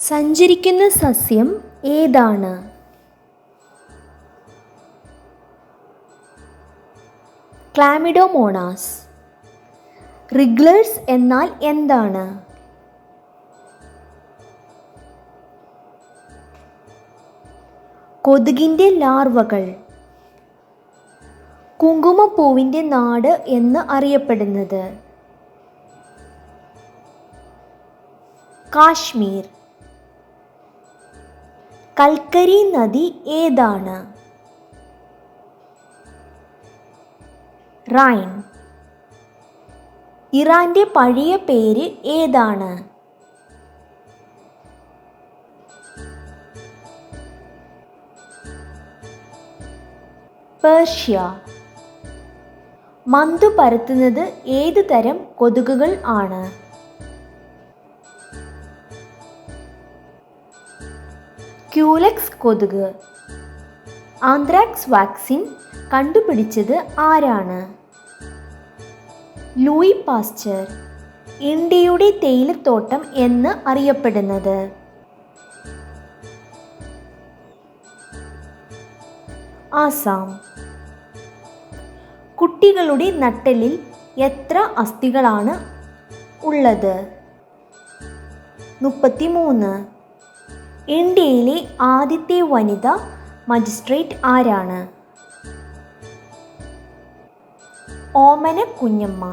സഞ്ചരിക്കുന്ന സസ്യം ഏതാണ്? ക്ലാമിഡോമോണാസ്. റിഗ്ലേഴ്സ് എന്നാൽ എന്താണ്? കൊതുകിന്റെ ലാർവകൾ. കുങ്കുമപ്പൂവിന്റെ നാട് എന്ന് അറിയപ്പെടുന്നത്. കാശ്മീർ. കൽക്കരി നദി ഏതാണ്? റൈൻ. ഇറാന്റെ പഴയ പേര് ഏതാണ്? പേർഷ്യ. മന്തു പരത്തുന്നത് ഏത് തരം കൊതുകുകൾ ആണ്? ക്യൂലെക്സ് കൊതുക്. ആന്ത്രാക്സ് വാക്സിൻ കണ്ടുപിടിച്ചത് ആരാണ്? ലൂയി പാസ്ചർ ഇന്ത്യയുടെ തേയിലത്തോട്ടം എന്ന് അറിയപ്പെടുന്നത്. ആസാം. കുട്ടികളുടെ നട്ടലിൽ എത്ര അസ്ഥികളാണ് ഉള്ളത്? മുപ്പത്തിമൂന്ന്. ഇന്ത്യയിലെ ആദ്യത്തെ വനിത മജിസ്ട്രേറ്റ് ആരാണ്? ഓമന കുഞ്ഞമ്മ.